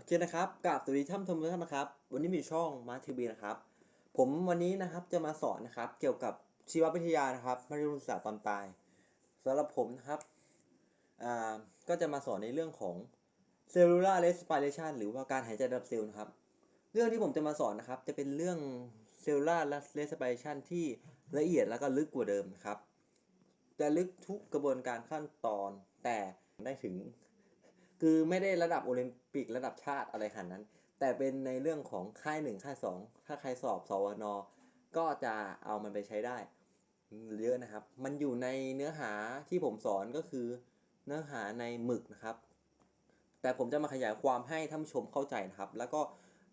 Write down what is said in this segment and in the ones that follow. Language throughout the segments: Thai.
อเคนะครับกับสวัสดีท่านผู้ชมทุกท่านนะครับ วันนี้มีช่องมาทีวีนะครับ ผมวันนี้นะครับจะมาสอนนะครับ เกี่ยวกับชีววิทยานะครับมัธยมศึกษาตอนปลายสำหรับผมนะครับอ่าก็จะมาสอนในเรื่องของ cellular respiration หรือว่าการหายใจระดับเซลล์นะครับ เรื่องที่ผมจะมาสอนนะครับ จะเป็นเรื่อง cellular respiration ที่ละเอียดแล้วก็ลึกกว่าเดิมนะครับ จะลึกทุกกระบวนการขั้นตอนแต่ได้ถึง คือไม่ได้ระดับโอลิมปิกระดับชาติอะไรขนาดนั้น แต่เป็นในเรื่องของค่ายหนึ่งค่ายสองถ้าใครสอบสวนก็จะเอามันไปใช้ได้เยอะนะครับ มันอยู่ในเนื้อหาที่ผมสอนก็คือเนื้อหาในหมึกนะครับ แต่ผมจะมาขยายความให้ท่านชมเข้าใจนะครับ แล้วก็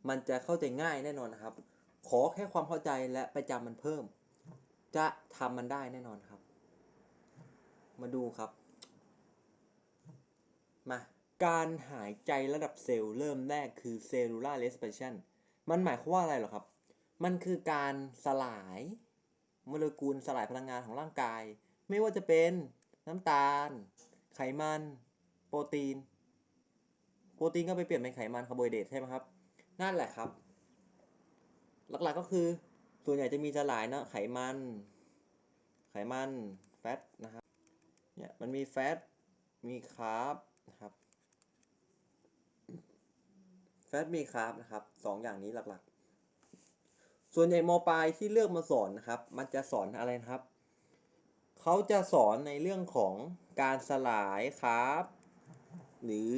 มันจะเข้าใจง่ายแน่นอนนะครับ ขอแค่ความเข้าใจและไปจำมันเพิ่ม จะทำมันได้แน่นอนครับ มาดูครับ มา การหายใจระดับเซลล์เริ่มแรกคือ cellular respiration มันหมายความว่าอะไรหรอครับ มันคือการสลายโมเลกุลสลายพลังงานของร่างกาย ไม่ว่าจะเป็นน้ำตาล ไขมัน โปรตีน โปรตีนก็ไปเปลี่ยนเป็นไขมันคาร์โบไฮเดรตใช่ไหมครับ นั่นแหละครับ หลักๆก็คือส่วนใหญ่จะมีสลายนะไขมัน ไขมัน แฟตนะครับ เนี่ยมันมีแฟต มีคาร์บนะครับ แฟตมีคาร์บนะครับสองอย่างนี้หลักๆ ส่วนใหญ่มปลายที่เลือกมาสอนนะครับ มันจะสอนอะไรนะครับ เขาจะสอนในเรื่องของการสลายคาร์บหรือ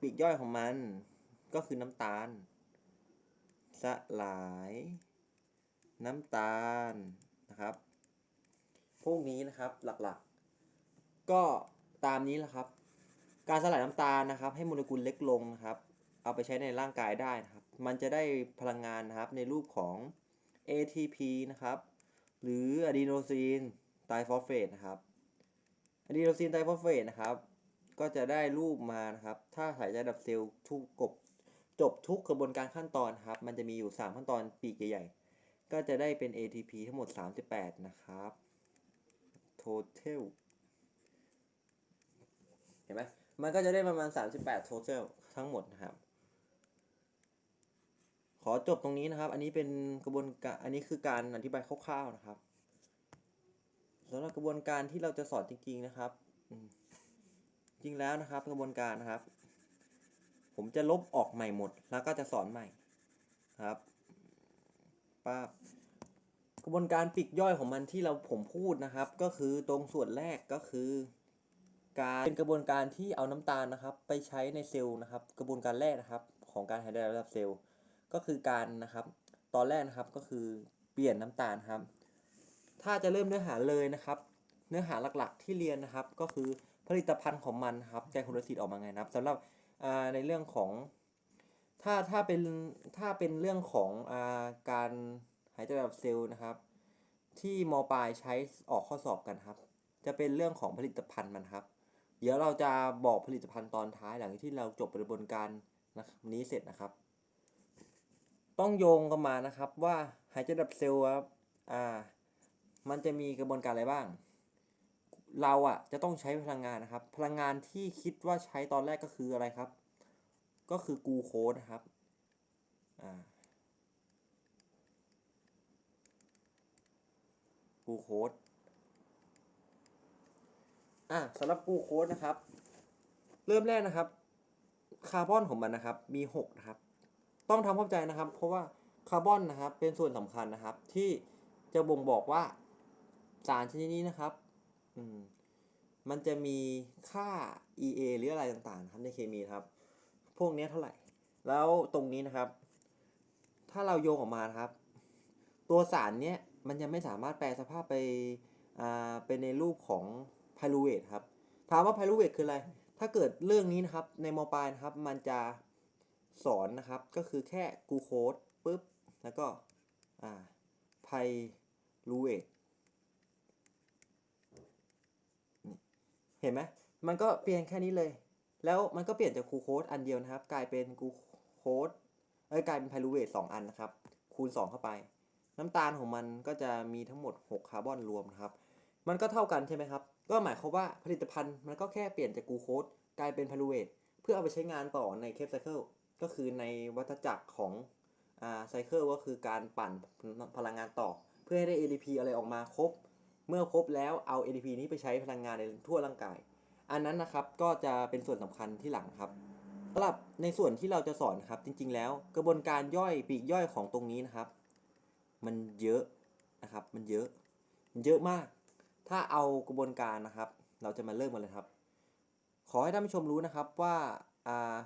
ปีกย่อยของมันก็คือน้ำตาล สลาย น้ำตาลนะครับ พวกนี้นะครับหลักๆ ก็ตามนี้แหละครับ การสลายน้ำตาลนะครับ ให้โมเลกุลเล็กลงนะครับ เอาไปใช้ในร่างกายได้นะครับ มันจะได้พลังงานนะครับในรูปของ ATP นะครับ หรืออะดีโนซีนไตรฟอสเฟตนะครับอะดีโนซีนไตรฟอสเฟตนะครับ ก็จะได้รูปมานะครับ ถ้าหายใจดับเซลล์ทุกกบจบทุกกระบวนการขั้นตอนครับ มันจะมีอยู่ 3 ขั้นตอนปีกใหญ่ๆ ก็จะได้เป็น ATP ทั้งหมด 38 นะครับ total เห็นไหมมันก็จะได้ประมาณ 38 total ทั้งหมดนะครับ ขอจบตรงนี้นะครับ อันนี้เป็นกระบวนการอันนี้คือการอธิบายคร่าวๆนะครับสำหรับกระบวนการที่เราจะสอนจริงๆนะครับจริงแล้วนะครับ กระบวนการนะครับ ผมจะลบออกใหม่หมด แล้วก็จะสอนใหม่ครับป้ากระบวนการปลีกย่อยของมันที่เราผมพูดนะครับ ก็คือตรงส่วนแรกก็คือ การเป็นกระบวนการที่เอาน้ำตาลนะครับ ไปใช้ในเซลล์นะครับ กระบวนการแรกนะครับ ของการหายใจระดับเซลล์ ก็คือการนะครับ ตอนแรกนะครับก็คือเปลี่ยนน้ำตาลครับ ถ้าจะเริ่มเนื้อหาเลยนะครับ เนื้อหาหลักๆที่เรียนนะครับ ก็คือผลิตภัณฑ์ของมันครับไกลโคโรซีดออกมาไงนะครับสำหรับในเรื่องของถ้าถ้าเป็นถ้าเป็นเรื่องของอาการหายใจระดับเซลล์นะครับ ที่มปลายใช้ออกข้อสอบกันครับ จะเป็นเรื่องของผลิตภัณฑ์มันครับ เดี๋ยวเราจะบอกผลิตภัณฑ์ตอนท้ายหลังที่เราจบกระบวนการนี้เสร็จนะครับ ต้องโยงกันมานะครับว่าหายใจดับเซลล์ครับอ่ามันจะมีกระบวนการอะไรบ้าง เราอะจะต้องใช้พลังงานนะครับ พลังงานที่คิดว่าใช้ตอนแรกก็คืออะไรครับ ก็คือกูโคสนะครับอ่ากูโคสอะสำหรับกูโคสนะครับ เริ่มแรกนะครับ คาร์บอนของมันนะครับ มี 6 นะครับ ต้องทำเข้าใจนะครับ เพราะว่าคาร์บอนนะครับเป็นส่วนสำคัญนะครับ ที่จะบ่งบอกว่าสารชนิดนี้นะครับอืมมันจะมีค่า EA หรืออะไรต่างๆครับในเคมีครับ พวกนี้เท่าไหร่ แล้วตรงนี้นะครับ ถ้าเราโยงออกมาครับ ตัวสารเนี้ยมันยังไม่สามารถแปลสภาพไปอ่าเป็นในรูปของไพรูเวทครับ ถามว่าไพรูเวทคืออะไร ถ้าเกิดเรื่องนี้นะครับในมปลายนะครับ มันจะ สอนนะครับ ก็คือแค่กูโคสปุ๊บ แล้วก็อ่าไพรูเวทเห็นไหมมันก็เปลี่ยนแค่นี้เลย แล้วมันก็เปลี่ยนจากกูโคสอันเดียวนะครับ กลายเป็นกูโคสเอ้ยกลายเป็นไพรูเวทสองอันนะครับ คูณ 2 เข้าไป น้ำตาลของมันก็จะมีทั้งหมด 6 คาร์บอนรวมนะครับ มันก็เท่ากันใช่ไหมครับ ก็หมายความว่าผลิตภัณฑ์มันก็แค่เปลี่ยนจากกูโคสกลายเป็นไพรูเวทเพื่อเอาไปใช้งานต่อในเคปไซเคิล ก็คือในวัฏจักรของไซเคิลก็คือการปั่นพลังงานต่อ เพื่อให้ได้ ADP อะไรออกมาครบ เมื่อครบแล้วเอา ADP นี้ไปใช้พลังงานในทั่วร่างกาย อันนั้นนะครับก็จะเป็นส่วนสำคัญที่หลังครับสำหรับในส่วนที่เราจะสอนครับจริง ๆ แล้ว กระบวนการย่อยปีกย่อยของตรงนี้นะครับ มันเยอะนะครับ มันเยอะมันเยอะมาก ถ้าเอากระบวนการนะครับ เราจะมาเริ่มกันเลยครับ ขอให้ท่านผู้ชมรู้นะครับว่าอ่า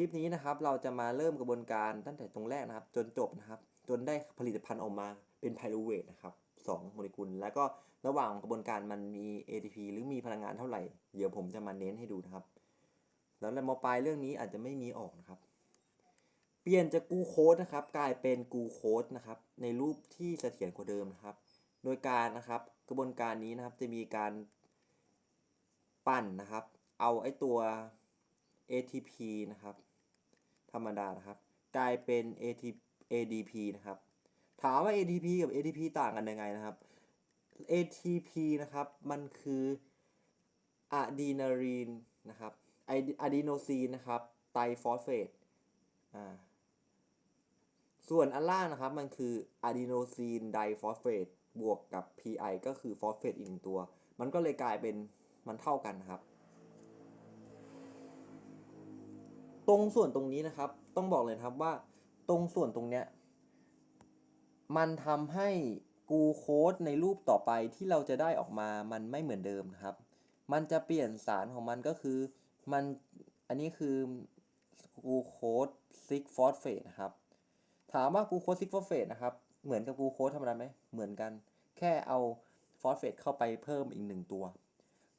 คลิปนี้นะครับเราจะมาเริ่มกระบวนการตั้งแต่ตรงแรกนะครับ จนจบนะครับ จนได้ผลิตภัณฑ์ออกมาเป็นไพรูเวทนะครับสองโมเลกุล แล้วก็ระหว่างกระบวนการมันมี ATP หรือมีพลังงานเท่าไหร่ เดี๋ยวผมจะมาเน้นให้ดูนะครับ แล้วในมปลายเรื่องนี้อาจจะไม่มีออกนะครับ เปลี่ยนจากกูโคสนะครับ กลายเป็นกูโคสนะครับ ในรูปที่เสถียรกว่าเดิมนะครับ โดยการนะครับกระบวนการนี้นะครับจะมีการปั่นนะครับ เอาไอ้ตัว ATP นะครับ ธรรมดานะครับ กลายเป็น AT ADP นะครับ ถามว่า ATP กับ ATP ต่างกันยังไงนะครับ ATP นะครับ มันคืออะดีนาลีนนะครับไออะดีโนซีนนะครับ ไตฟอสเฟตอ่าส่วนอันล่างนะครับ มันคืออะดีโนซีนไดฟอสเฟตบวกกับ PI ก็คือฟอสเฟตอีกหนึ่งตัว มันก็เลยกลายเป็นมันเท่ากันนะครับ ตรงส่วนตรงนี้นะครับ ต้องบอกเลยครับว่า ตรงส่วนตรงเนี้ยมันทำให้กูโคสในรูปต่อไปที่เราจะได้ออกมามันไม่เหมือนเดิมนะครับ มันจะเปลี่ยนสารของมันก็คือมันอันนี้คือกูโคสซิกฟอสเฟตนะครับ ถามว่ากูโคสซิกฟอสเฟตนะครับ เหมือนกับกูโคสธรรมดาไหมเหมือนกัน แค่เอาฟอสเฟตเข้าไปเพิ่มอีกหนึ่งตัว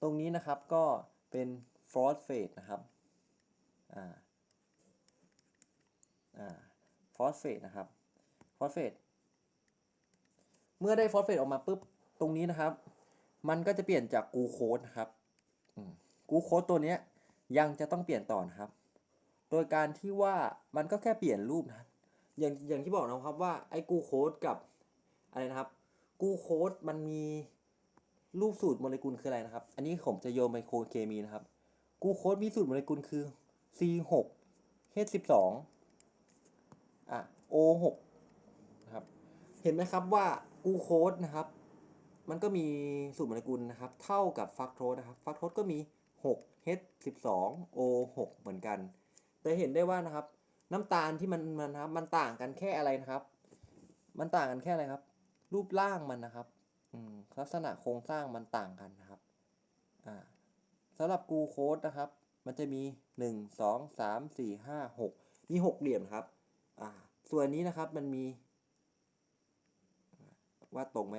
ตรงนี้นะครับก็เป็นฟอสเฟตนะครับ อ่า ฟอสเฟตนะครับฟอสเฟตเมื่อได้ฟอสเฟตออกมาปุ๊บตรงนี้นะครับ มันก็จะเปลี่ยนจากกูโคสนะครับกูโคสตัวเนี้ยยังจะต้องเปลี่ยนต่อนะครับ โดยการที่ว่ามันก็แค่เปลี่ยนรูปนะอย่างอย่างที่บอกนะครับว่าไอ้กูโคสกับอะไรนะครับกูโคสมันมีรูปสูตรโมเลกุลคืออะไรนะครับ อันนี้ผมจะโยนไมโครเคมีนะครับ กูโคสมีสูตรโมเลกุลคือ C6 H12 อะ O6 นะครับ เห็นไหมครับว่ากลูโคสนะครับ มันก็มีสูตรโมเลกุลนะครับ เท่ากับฟักโทสนะครับ ฟักโทสก็มี 6 H12 O6 เหมือนกัน แต่เห็นได้ว่านะครับ น้ำตาลที่มันมันนะครับ มันต่างกันแค่อะไรนะครับ มันต่างกันแค่อะไรครับ รูปร่างมันนะครับลักษณะโครงสร้างมันต่างกันนะครับสำหรับกูโคสนะครับ มันจะมีหนึ่งสองสามสี่ห้าหกมีหกเหลี่ยมครับ อ่า ส่วนนี้นะครับมันมี ว่าตรงไหม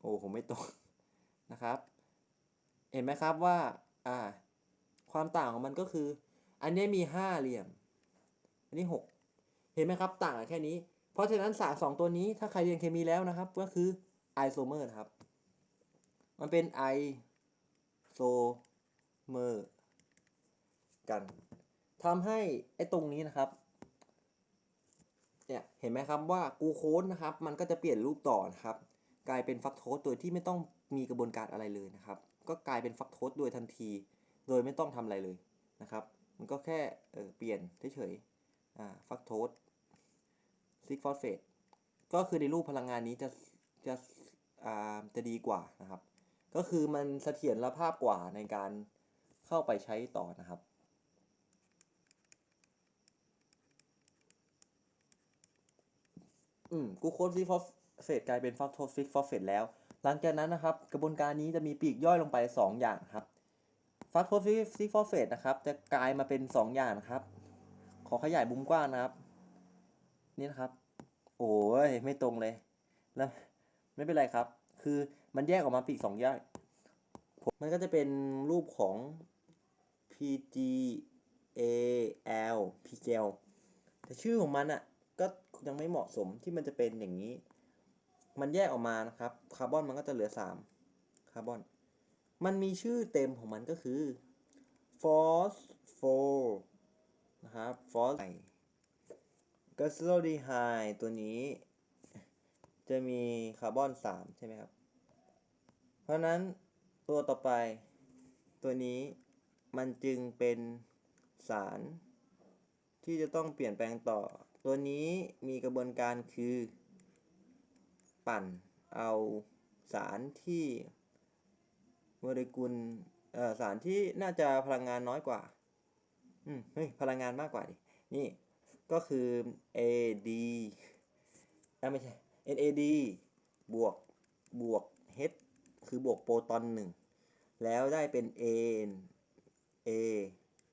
โอ้ผมไม่ตรงนะครับ เห็นไหมครับว่า อ่า ความต่างของมันก็คือ อันนี้มีห้าเหลี่ยม อันนี้หกเห็นไหมครับ ต่างแค่นี้ เพราะฉะนั้นสารสองตัวนี้ถ้าใครเรียนเคมีแล้วนะครับ ก็คือไอโซเมอร์ครับ มันเป็นไอโซเมอร์กัน ทำให้ไอ้ตรงนี้นะครับเนี่ยเห็นไหมครับว่ากูโคสนะครับ มันก็จะเปลี่ยนรูปต่อนะครับ กลายเป็นฟักโทสโดยที่ไม่ต้องมีกระบวนการอะไรเลยนะครับ ก็กลายเป็นฟักโทสโดยทันที โดยไม่ต้องทำอะไรเลยนะครับ มันก็แค่เออเปลี่ยนเฉยๆอ่าฟักโทสซิกฟอสเฟตก็คือในรูปพลังงานนี้จะจะอ่าจะดีกว่านะครับ ก็คือมันเสถียรภาพกว่าในการเข้าไปใช้ต่อนะครับ อืมกูโคสซิกฟอสเฟตกลายเป็นฟักโทสซิกฟอสเฟตแล้ว หลังจากนั้นนะครับ กระบวนการนี้จะมีปีกย่อยลงไป 2 อย่างครับฟักโทสซิกฟอสเฟตนะครับจะกลายมาเป็น 2 อย่างนะครับ ขอขยายบุ้มกว้างนะครับ นี่นะครับ โอ้ยไม่ตรงเลย แล้วไม่เป็นไรครับ คือมันแยกออกมาปีกสองย่อยมันก็จะเป็นรูปของ PGAL PGL แต่ชื่อของมันอะ ก็ยังไม่เหมาะสมที่มันจะเป็นอย่างนี้ มันแยกออกมานะครับ คาร์บอนมันก็จะเหลือ 3 คาร์บอน มันมีชื่อเต็มของมันก็คือ phosphor นะครับ phos กัสโลดีไฮตัวนี้ จะมีคาร์บอน 3 ใช่ไหมครับ เพราะนั้นตัวต่อไปตัวนี้มันจึงเป็นสารที่จะต้องเปลี่ยนแปลงต่อ ตัวนี้มีกระบวนการคือ ปั่นเอาสารที่โมเลกุลสารที่น่าจะพลังงานน้อยกว่า อืมเฮ้ยพลังงานมากกว่าดิ นี่ก็คือ AD อะไม่ใช่ NAD บวกบวก H คือบวกโปรตอนหนึ่ง แล้วได้เป็น N A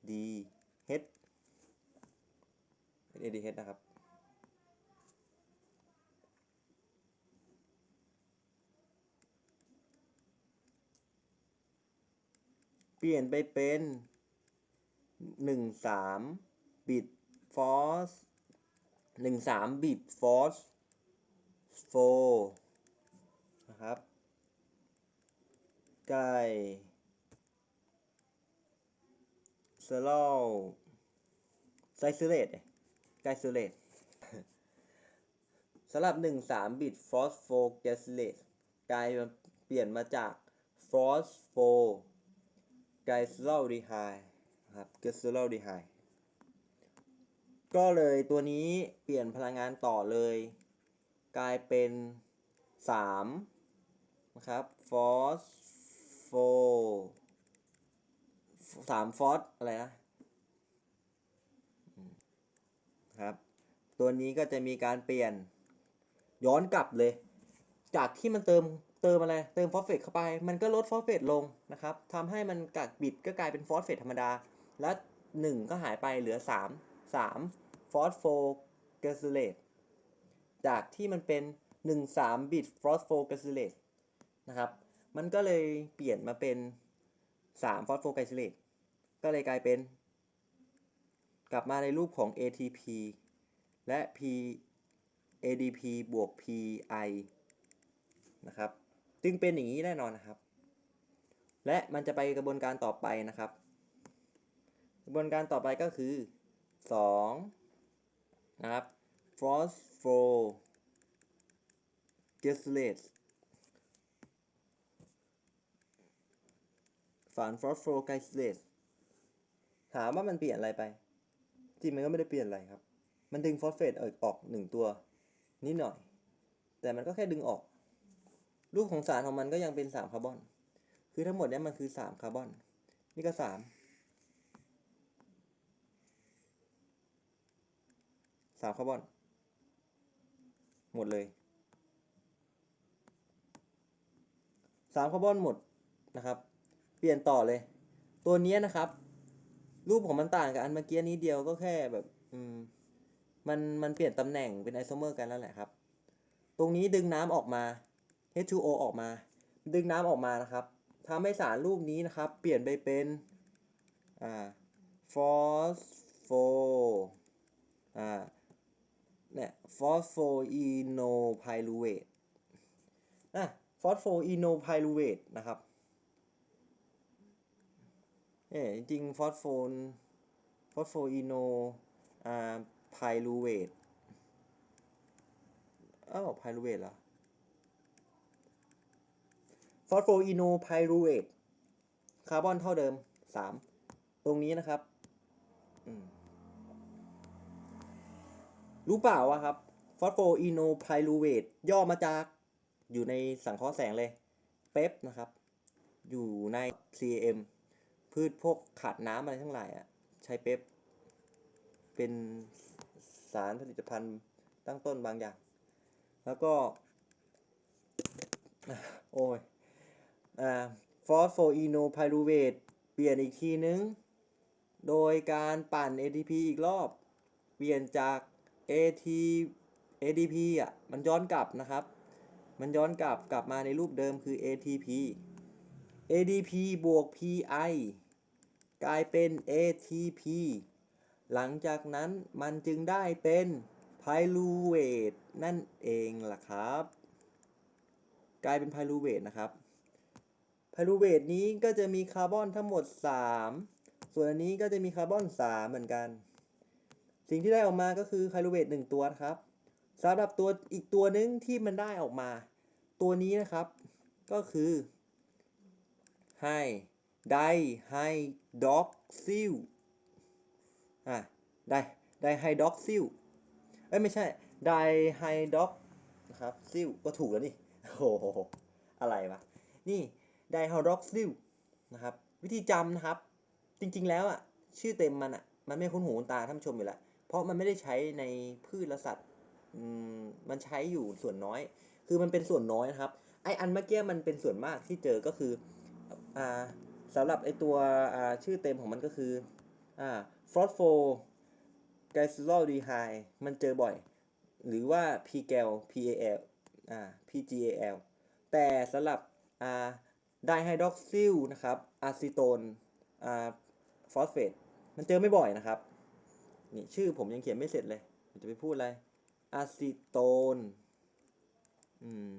D H เป็น A D H นะครับ เปลี่ยนไปเป็นหนึ่งสามบิตฟอสหนึ่งสามบิตฟอสโฟนะครับไก่เซอรัลไซซูเลต ไกซูเลตสำหรับ 1 3 บิตฟอสโฟแกซูเลตกลายมาเปลี่ยนมาจากฟอสโฟไกซูรัลดีไฮครับไกซูรัลดีไฮก็เลยตัวนี้เปลี่ยนพลังงานต่อเลย กลายเป็น3นะครับฟอสโฟสามฟอสอะไรนะอืม ครับ ตัวนี้ก็จะมีการเปลี่ยนย้อนกลับเลย จากที่มันเติมเติมอะไร เติมฟอสเฟตเข้าไป มันก็ลดฟอสเฟตลงนะครับทำให้มันกักบิดก็กลายเป็นฟอสเฟตธรรมดา และ 1 ก็หายไปเหลือ 3 3ฟอสโฟเกซูเลตจากที่มันเป็น 1 3 บิตฟอสโฟเกซูเลตนะครับ มันก็เลยเปลี่ยนมาเป็น3ฟอสโฟไกซูเลตก็เลยกลายเป็น กลับมาในรูปของ ATP และ P ADP บวก PI นะครับ จึงเป็นอย่างนี้แน่นอนนะครับ และมันจะไปกระบวนการต่อไปนะครับ กระบวนการต่อไปก็คือ2นะครับ phosphor g e s u l a t e ฝาน phosphor g e s u l a t e ถามว่ามันเปลี่ยนอะไรไป จริงมันก็ไม่ได้เปลี่ยนอะไรครับ มันดึงฟอสเฟตออกออกหนึ่งตัวนิดหน่อย แต่มันก็แค่ดึงออก รูปของสารของมันก็ยังเป็นสามคาร์บอน คือทั้งหมดเนี้ยมันคือสามคาร์บอน นี่ก็สามสามคาร์บอน หมดเลยสามคาร์บอนหมดนะครับ เปลี่ยนต่อเลย ตัวนี้นะครับ รูปของมันต่างกับอันเมื่อกี้นี้เดียวก็แค่แบบ อืม มันมันเปลี่ยนตำแหน่งเป็นไอโซเมอร์กันแล้วแหละครับ ตรงนี้ดึงน้ำออกมา H2O ออกมา ดึงน้ำออกมานะครับทำให้สารรูปนี้นะครับ เปลี่ยนไปเป็นอ่า phospho อ่าเนี่ย phosphoenolpyruvate อะ phosphoenolpyruvate นะครับ เอ่จริงๆ phosphon phosphoeno อ่า pyruvate อ้าว pyruvate เหรอ phosphoenolpyruvate คาร์บอนเท่าเดิม3ตรงนี้นะครับ รู้เปล่าว่าครับ phosphoenolpyruvate ย่อมาจากอยู่ในสังเคราะห์แสงเลย เป๊ปนะครับ อยู่ใน CAM พืชพวกขาดน้ำอะไรทั้งหลายอะใช้เป๊ปเป็นสารผลิตภัณฑ์ตั้งต้นบางอย่าง แล้วก็ โอ้ยอ่า phosphoenolpyruvate เปลี่ยนอีกทีนึง โดยการปั่น ATP อีกรอบ เปลี่ยนจาก AT ADP อะ มันย้อนกลับนะครับ มันย้อนกลับกลับมาในรูปเดิมคือ ATP ADP บวก PI กลายเป็น ATP หลังจากนั้นมันจึงได้เป็น Pyruvate นั่นเองล่ะครับ กลายเป็น Pyruvate นะครับ Pyruvate นี้ก็จะมีคาร์บอนทั้งหมด 3 ส่วนอันนี้ก็จะมีคาร์บอน 3 เหมือนกัน สิ่งที่ได้ออกมาก็คือไพรูเวต1ตัวครับสำหรับตัวอีกตัวหนึงที่มันได้ออกมา ตัวนี้นะครับ ก็คือไฮ ไดไฮดอกซิลอะไดไดไฮดรอกซิลเอ้ยไม่ใช่ไดไฮดรอกนะครับซิลก็ถูกแล้วนี่โอ้โหอะไรวะนี่ไดไฮดรอกซิลนะครับ วิธีจำนะครับ จริงๆแล้วอะชื่อเต็มมันอะมันไม่คุ้นหูคุ้นตาท่านผู้ชมอยู่แล้วเพราะมันไม่ได้ใช้ในพืชและสัตว์อืมมันใช้อยู่ส่วนน้อย คือมันเป็นส่วนน้อยนะครับ ไออันเมื่อกี้มันเป็นส่วนมากที่เจอก็คืออ่า สำหรับไอตัวชื่อเต็มของมันก็คืออ่าฟอสโฟไกลซูโรดีไฮมันเจอบ่อย หรือว่า p g a l PAL อ่า PGAL แต่สำหรับอ่าไดไฮดรอกซิลนะครับอะซิโตนอ่าฟอสเฟตมันเจอไม่บ่อยนะครับนี่ชื่อผมยังเขียนไม่เสร็จเลย ผมจะไปพูดอะไรอะซิโตนอืม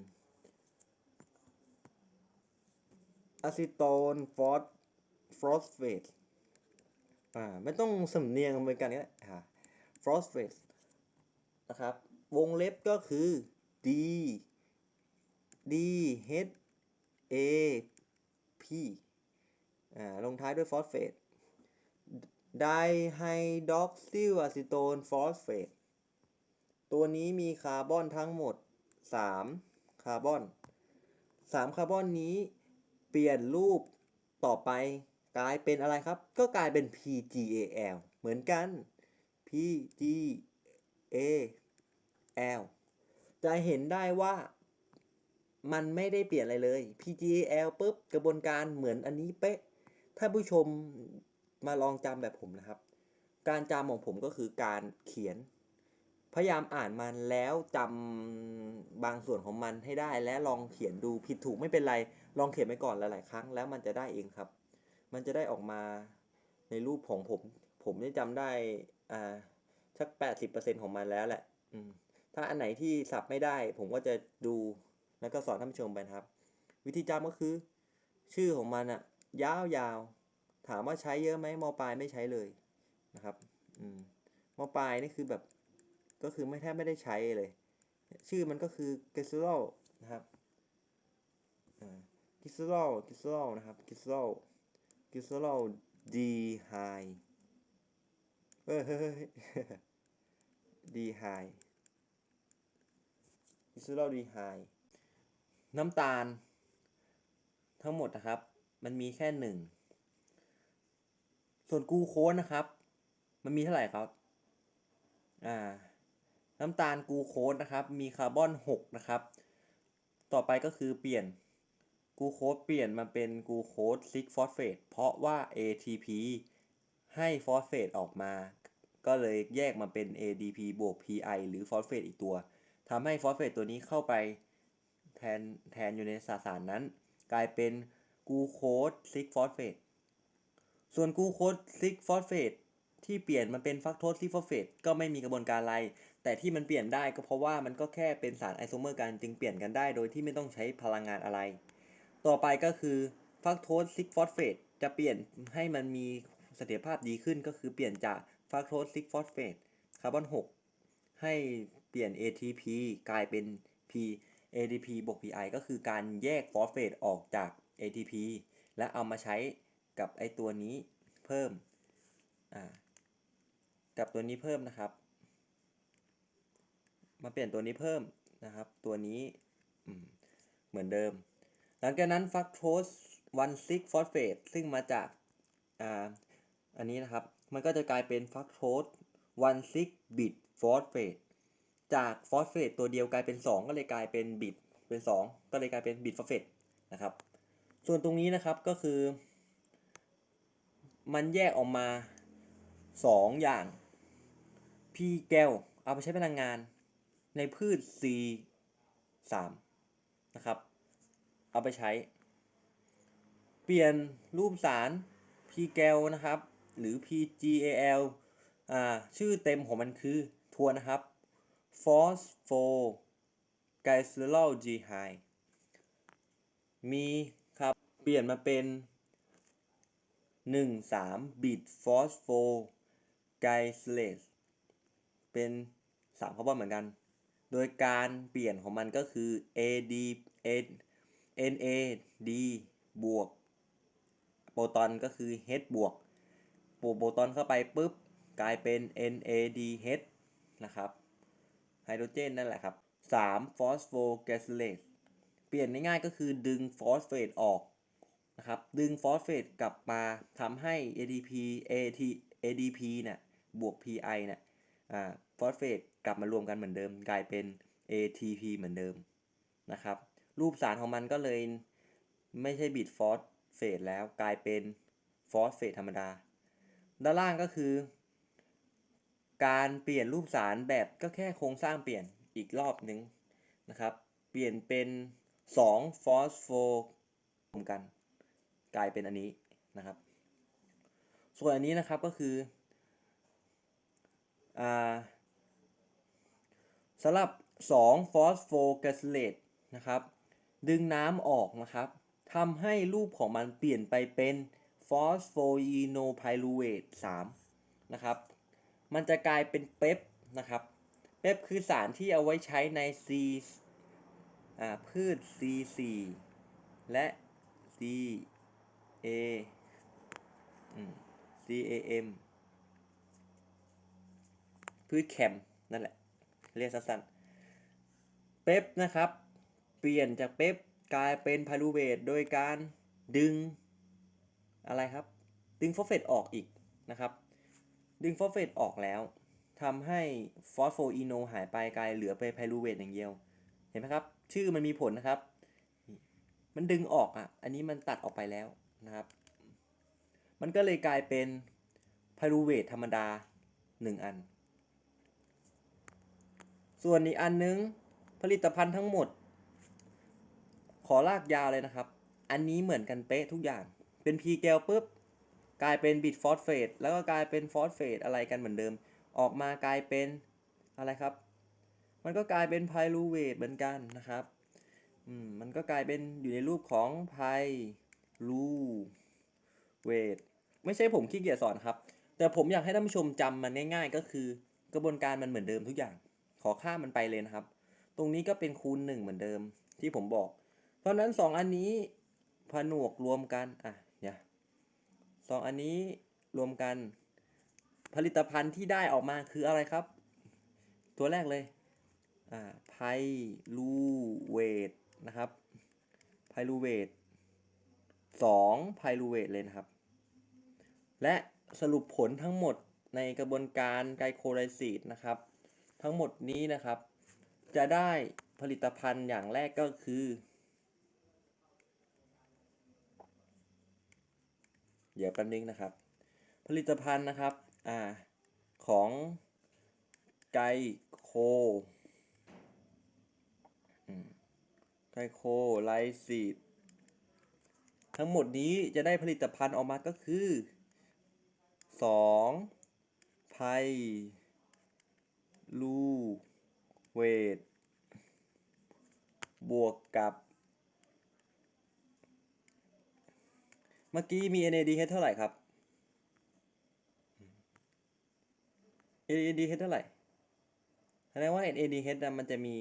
อะซิโตนฟอสฟอสเฟตอ่าไม่ต้องสำเนียงเหมือนกันนี่แหละอ่าฟอสเฟตนะครับ วงเล็บก็คือ D D H A P อ่าลงท้ายด้วยฟอสเฟตไดไฮดรอกซิลอะซิโตนฟอสเฟตตัวนี้มีคาร์บอนทั้งหมด 3 คาร์บอน 3 คาร์บอนนี้ เปลี่ยนรูปต่อไปกลายเป็นอะไรครับ ก็กลายเป็น PGAL เหมือนกัน PGAL จะเห็นได้ว่ามันไม่ได้เปลี่ยนอะไรเลย PGAL ปุ๊บกระบวนการเหมือนอันนี้เป๊ะ ถ้าผู้ชมมาลองจำแบบผมนะครับ การจำของผมก็คือการเขียน พยายามอ่านมันแล้วจำบางส่วนของมันให้ได้และลองเขียนดูผิดถูกไม่เป็นไร ลองเขียนไปก่อนหลายๆ ครั้งแล้วมันจะได้เองครับ มันจะได้ออกมาในรูปของผม ผมได้จำได้อ่าสักแปดสิบเปอร์เซ็นของมันแล้วแหละ อืม ถ้าอันไหนที่สับไม่ได้ ผมก็จะดูแล้วก็สอนท่านผู้ชมไปครับ วิธีจำก็คือ ชื่อของมันอะยาวๆถามว่าใช้เยอะไหมมปลายไม่ใช้เลยนะครับ อืมมปลายนี่คือแบบก็คือไม่แทบไม่ได้ใช้เลย ชื่อมันก็คือ g i s r o นะครับอ่า g i s r o g i s r o นะครับ g i s r o g i s r o D high เฮ้ยเฮ้เฮ้ย D high g i s r o D high น้ำตาล ทั้งหมดนะครับ มันมีแค่หนึ่งส่วนกูโค้ดนะครับ มันมีเท่าไหร่ครับ อ่า น้ำตาลกูโค้ดนะครับ มีคาร์บอน6นะครับ ต่อไปก็คือเปลี่ยน กูโคดเปลี่ยนมาเป็นกูโคดซิกฟอสเฟตเพราะว่า ATP ให้ฟอสเฟตออกมา ก็เลยแยกมาเป็น ADP บวก PI หรือฟอสเฟตอีกตัวทำให้ฟอสเฟตตัวนี้เข้าไปแทนแทนอยู่ในสสารนั้น กลายเป็นกูโคสซิกฟอสเฟตส่วนกูโคสซิกฟอสเฟตที่เปลี่ยนมาเป็นฟักโทสซิกฟอสเฟตก็ไม่มีกระบวนการอะไร แต่ที่มันเปลี่ยนได้ก็เพราะว่ามันก็แค่เป็นสารไอโซเมอร์กันจึงเปลี่ยนกันได้โดยที่ไม่ต้องใช้พลังงานอะไร ต่อไปก็คือฟักโทสซิกฟอสเฟตจะเปลี่ยนให้มันมีเสถียรภาพดีขึ้นก็คือเปลี่ยนจากฟักโทสซิกฟอสเฟตคาร์บอน 6 ให้เปลี่ยน ATP กลายเป็น P ADP บวก PI ก็คือการแยกฟอสเฟตออกจาก ATP และเอามาใช้กับไอตัวนี้เพิ่มอ่ากับตัวนี้เพิ่มนะครับ มาเปลี่ยนตัวนี้เพิ่มนะครับ ตัวนี้เหมือนเดิม หลังจากนั้นฟักโทส1 6ฟอสเฟตซึ่งมาจากอ่าอันนี้นะครับ มันก็จะกลายเป็นฟักโทส1 6บิดฟอสเฟตจากฟอสเฟตตัวเดียวกลายเป็น 2 ก็เลยกลายเป็นบิดเป็น 2 ก็เลยกลายเป็นบิดฟอสเฟตนะครับ ส่วนตรงนี้นะครับก็คือ มันแยกออกมา 2 อย่าง P แก้วเอาไปใช้พลังงานในพืช C 3นะครับ เอาไปใช้ เปลี่ยนรูปสาร P แก้วนะครับ หรือ PGAL อ่าชื่อเต็มของมันคือทวนนะครับ phospho g l y c e r o l g h y มีครับเปลี่ยนมาเป็น 1 3 บิด phospho g l y c e r a t e เป็น3คาร์บอนเหมือนกัน โดยการเปลี่ยนของมันก็คือ AD NAD บวกโปรตอนก็คือ H บวกโปรโปรตอนเข้าไปปุ๊บกลายเป็น NADH นะครับไฮโดรเจนนั่นแหละครับ 3. ฟอสโฟแกสเลตเปลี่ยนง่ายๆก็คือดึงฟอสเฟตออกนะครับดึงฟอสเฟตกลับมาทำให้ ADP AT ADP เนี่ยบวก PI เนี่ยฟอสเฟตกลับมารวมกันเหมือนเดิม กลายเป็น ATP เหมือนเดิมนะครับ รูปสารของมันก็เลยไม่ใช่บิดฟอสเฟตแล้วกลายเป็นฟอสเฟตธรรมดา ด้านล่างก็คือ การเปลี่ยนรูปสารแบบก็แค่โครงสร้างเปลี่ยนอีกรอบนึงนะครับ เปลี่ยนเป็น2ฟอสโฟรวมกัน กลายเป็นอันนี้นะครับ ส่วนอันนี้นะครับก็คืออสำหรับ2ฟอสโฟแกสเลตนะครับ ดึงน้ำออกนะครับทำให้รูปของมันเปลี่ยนไปเป็นฟอสโฟอีโนไพรูเวต3นะครับ มันจะกลายเป็นเปปนะครับเปปคือสารที่เอาไว้ใช้ใน C อ่าพืช C4 และ C A CAM พืชแคมนั่นแหละ เรียกสั้นๆเปปนะครับ เปลี่ยนจากเป๊ปกลายเป็นพารูเวตโดยการดึงอะไรครับ ดึงฟอสเฟตออกอีกนะครับ ดึงฟอสเฟตออกแล้วทำให้ฟอสโฟอีโนหายไปกลายเหลือไปไพรูเวตอย่างเดียว เห็นไหมครับ ชื่อมันมีผลนะครับ มันดึงออกอะ อันนี้มันตัดออกไปแล้วนะครับ มันก็เลยกลายเป็นไพรูเวตธรรมดา 1 อัน ส่วนอีกอันนึงผลิตภัณฑ์ทั้งหมด ขอลากยาวเลยนะครับ อันนี้เหมือนกันเป๊ะทุกอย่าง เป็นพีแกลปุ๊บ กลายเป็นบิดฟอสเฟตแล้วก็กลายเป็นฟอสเฟตอะไรกันเหมือนเดิม ออกมากลายเป็นอะไรครับ มันก็กลายเป็นไพรูเวตเหมือนกันนะครับอืมมันก็กลายเป็นอยู่ในรูปของไพรูเวตไม่ใช่ผมขี้เกียจสอนครับ แต่ผมอยากให้ท่านผู้ชมจำมันง่ายๆ ก็คือกระบวนการมันเหมือนเดิมทุกอย่าง ขอข้ามมันไปเลยนะครับ ตรงนี้ก็เป็นคูณหนึ่งเหมือนเดิมที่ผมบอก เพราะนั้นสองอันนี้ผนวกรวมกันอะเนี่ยสองอันนี้รวมกัน ผลิตภัณฑ์ที่ได้ออกมาคืออะไรครับ ตัวแรกเลยอ่าไพลูเวตนะครับไพลูเวตสองไพลูเวตเลยนะครับ และสรุปผลทั้งหมดในกระบวนการไกลโคไลซิสนะครับ ทั้งหมดนี้นะครับ จะได้ผลิตภัณฑ์อย่างแรกก็คือ เดี๋ยวแป๊บนึงนะครับ ผลิตภัณฑ์นะครับอ่าของไกโคไกโคไลซิสทั้งหมดนี้จะได้ผลิตภัณฑ์ออกมาก็คือ2ไพลูเวตบวกกับ เมื่อกี้มี NADH เท่าไหร่ครับ NADH เท่าไหร่แสดงว่า NADH นะมันจะมี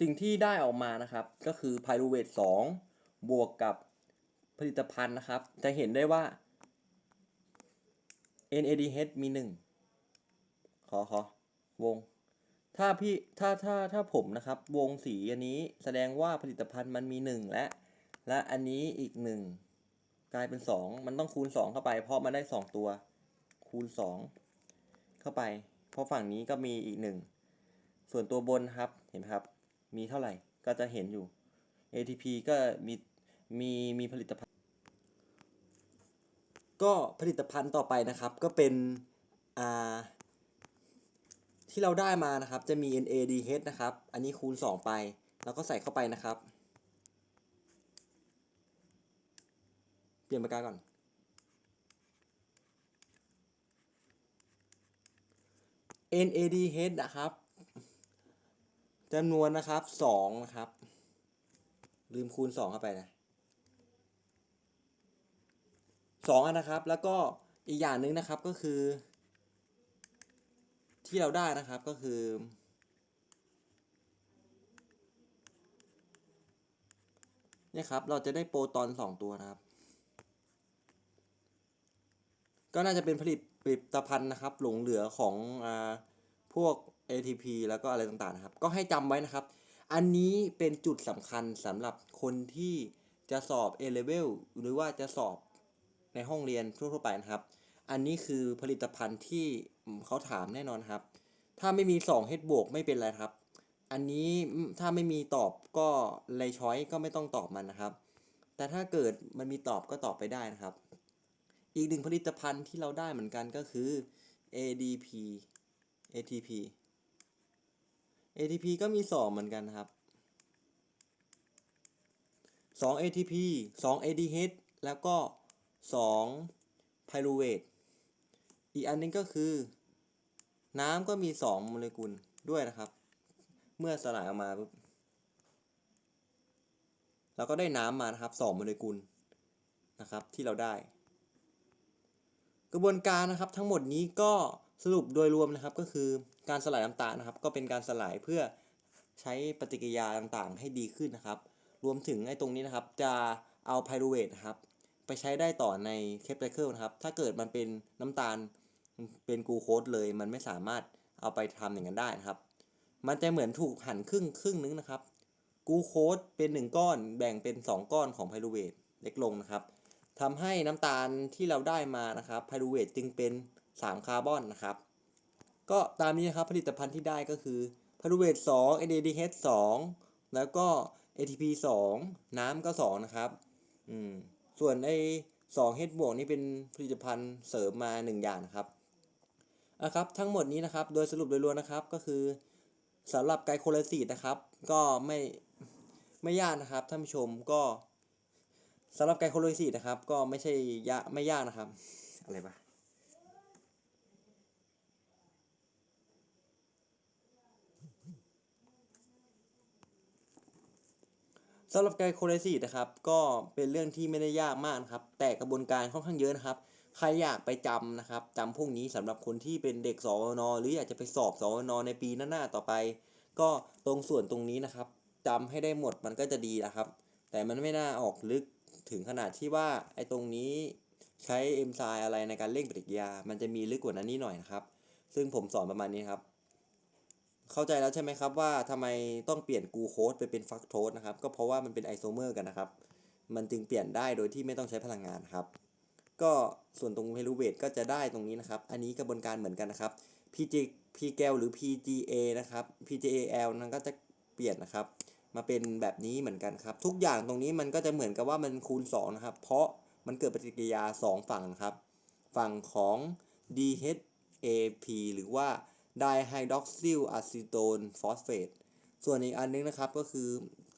สิ่งที่ได้ออกมานะครับ ก็คือไพรูเวต2บวกกับผลิตภัณฑ์นะครับ จะเห็นได้ว่า NADH มี 1 ขอขอวง ถ้าพี่ถ้าถ้าถ้าผมนะครับ วงสีอันนี้แสดงว่าผลิตภัณฑ์มันมี 1 และ และอันนี้อีก 1 กลายเป็น 2 มันต้องคูณ 2 เข้าไป เพราะมันได้ 2 ตัว คูณ 2 เข้าไป เพราะฝั่งนี้ก็มีอีก 1 ส่วนตัวบนครับเห็นไหมครับ มีเท่าไหร่ก็จะเห็นอยู่ ATP ก็มีมีมีผลิตภัณฑ์ ก็ผลิตภัณฑ์ต่อไปนะครับก็เป็นอ่า ที่เราได้มานะครับ จะมี NADH นะครับ อันนี้คูณ 2 ไป แล้วก็ใส่เข้าไปนะครับ เปลี่ยนปากกาก่อน NADH นะครับจำนวนนะครับ2นะครับ ลืมคูณ 2 เข้าไปนะ2อันนะครับ แล้วก็อีกอย่างหนึ่งนะครับก็คือ ที่เราได้นะครับก็คือ เนี่ยครับ เราจะได้โปรตอนสองตัวนะครับ ก็น่าจะเป็นผลิตผลิตภัณฑ์นะครับ หลงเหลือของอพวก ATP แล้วก็อะไรต่างๆนะครับ ก็ให้จำไว้นะครับ อันนี้เป็นจุดสำคัญสำหรับคนที่จะสอบ A level หรือว่าจะสอบในห้องเรียนทั่วๆไปนะครับ อันนี้คือผลิตภัณฑ์ที่ เขาถามแน่นอนครับ ถ้าไม่มี2 h บวกไม่เป็นไรครับ อันนี้ถ้าไม่มีตอบก็ในช้อยก็ไม่ต้องตอบมันนะครับ แต่ถ้าเกิดมันมีตอบก็ตอบไปได้นะครับ อีกหนึ่งผลิตภัณฑ์ที่เราได้เหมือนกันก็คือ ADP ATP ATP ก็มีสองเหมือนกันครับ 2 ATP 2 ADH แล้วก็ 2 Pyruvate อีกอันนึงก็คือ น้ำก็มี2โมเลกุลด้วยนะครับ เมื่อสลายออกมาปุ๊บเราก็ได้น้ำมานะครับ2โมเลกุลนะครับที่เราได้ กระบวนการนะครับทั้งหมดนี้ก็สรุปโดยรวมนะครับก็คือการสลายน้ำตาลนะครับ ก็เป็นการสลายเพื่อใช้ปฏิกิริยาต่างๆ ให้ดีขึ้นนะครับ รวมถึงไอ้ตรงนี้นะครับ จะเอาไพรูเวทนะครับ ไปใช้ได้ต่อในเคปไซเคิลนะครับ ถ้าเกิดมันเป็นน้ำตาล เป็นกูโคสเลย มันไม่สามารถเอาไปทำอย่างนั้นได้นะครับ มันจะเหมือนถูกหั่นครึ่งครึ่งนึงนะครับกูโคสเป็น 1 ก้อนแบ่งเป็น 2 ก้อนของไพรูเวทเล็กลงนะครับทำให้น้ำตาลที่เราได้มานะครับไพรูเวทจึงเป็น 3 คาร์บอนนะครับ ก็ตามนี้นะครับผลิตภัณฑ์ที่ได้ก็คือไพรูเวท2 NADH 2แล้วก็ ATP 2 น้ำก็ 2 นะครับอืมส่วนไอ้2 H บวกนี่เป็นผลิตภัณฑ์เสริมมา 1 อย่างนะครับ นะครับทั้งหมดนี้นะครับโดยสรุปโดยรวมนะครับก็คือสำหรับไกลโคไลซีดนะครับ ก็ไม่ไม่ยากนะครับท่านผู้ชมก็สำหรับไกลโคไลซีดนะครับ ก็ไม่ใช่ยากไม่ยากนะครับ อะไรปะสำหรับไกลโคไลซีดนะครับ ก็เป็นเรื่องที่ไม่ได้ยากมากนะครับ แต่กระบวนการค่อนข้างเยอะนะครับ ใครอยากไปจำนะครับจำพวกนี้สำหรับคนที่เป็นเด็กสวนหรืออยากจะไปสอบสวนในปีหน้าๆต่อไป ก็ตรงส่วนตรงนี้นะครับจำให้ได้หมดมันก็จะดีนะครับ แต่มันไม่น่าออกลึกถึงขนาดที่ว่าไอ้ตรงนี้ใช้เอนไซม์อะไรในการเร่งปฏิกิริยา มันจะมีลึกกว่านั้นนิดหน่อยนะครับ ซึ่งผมสอนประมาณนี้ครับ เข้าใจแล้วใช่ไหมครับว่าทำไมต้องเปลี่ยนกูโคสไปเป็นฟักโทสนะครับ ก็เพราะว่ามันเป็นไอโซเมอร์กันนะครับ มันจึงเปลี่ยนได้โดยที่ไม่ต้องใช้พลังงานครับ ก็ส่วนตรงเพลูเวตก็จะได้ตรงนี้นะครับ อันนี้กระบวนการเหมือนกันนะครับ PG PGL หรือ PGA นะครับ PGAL นั้นก็จะเปลี่ยนนะครับ มาเป็นแบบนี้เหมือนกันครับ ทุกอย่างตรงนี้มันก็จะเหมือนกับว่ามันคูณ2นะครับ เพราะมันเกิดปฏิกิริยา 2 ฝั่งนะครับ ฝั่งของ DHAP หรือว่า dihydroxyl acetone phosphate ส่วนอีกอันนึงนะครับก็คือ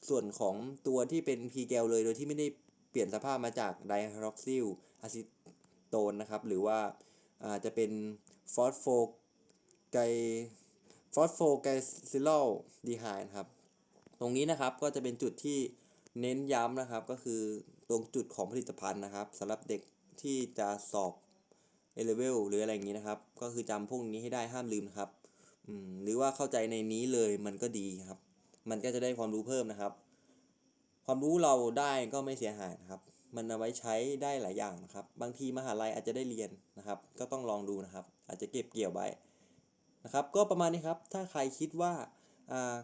ส่วนของตัวที่เป็น p g a l เลยโดยที่ไม่ได้เปลี่ยนสภาพมาจากไดไฮดอกซิล dihydroxyl acetone นะครับ หรือว่าอาจจะเป็น phospho phosphogysyl dehyde นะครับ ตรงนี้นะครับก็จะเป็นจุดที่เน้นย้ำนะครับ ก็คือตรงจุดของผลิตภัณฑ์นะครับสำหรับเด็กที่จะสอบ A level หรืออะไรอย่างนี้นะครับ ก็คือจำพวกนี้ให้ได้ห้ามลืมนะครับหรือว่าเข้าใจในนี้เลยมันก็ดีครับ มันก็จะได้ความรู้เพิ่มนะครับ ความรู้เราได้ก็ไม่เสียหายนะครับ มันเอาไว้ใช้ได้หลายอย่างนะครับ บางทีมหาลัยอาจจะได้เรียนนะครับ ก็ต้องลองดูนะครับ อาจจะเก็บเกี่ยวไว้นะครับ ก็ประมาณนี้ครับ ถ้าใครคิดว่า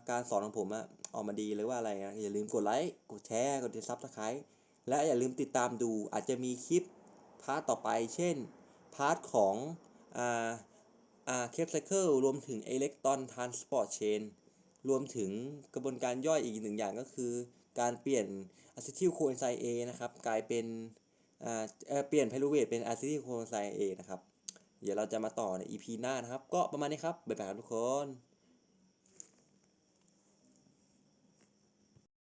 การสอนของผมอะออกมาดีหรือว่าอะไรอะอย่าลืมกดไลค์ กดแชร์ กดติดซับสไครต์และอย่าลืมติดตามดู อาจจะมีคลิปพาร์ทต่อไป เช่น พาร์ทของอ่าอ่าเคปไซเคิลรวมถึงอิเล็กตรอนทรานสปอร์ตเชนรวมถึงกระบวนการย่อยอีกหนึ่งอย่างก็คือ การเปลี่ยน อะซิทิลโคเอนไซม์ A นะครับกลายเป็นอ่าเปลี่ยนไพรูเวตเป็นอะซิทิลโคเอนไซม์ A นะครับ เดี๋ยวเราจะมาต่อใน EP หน้านะครับ ก็ประมาณนี้ครับ บ๊ายบายครับทุกคน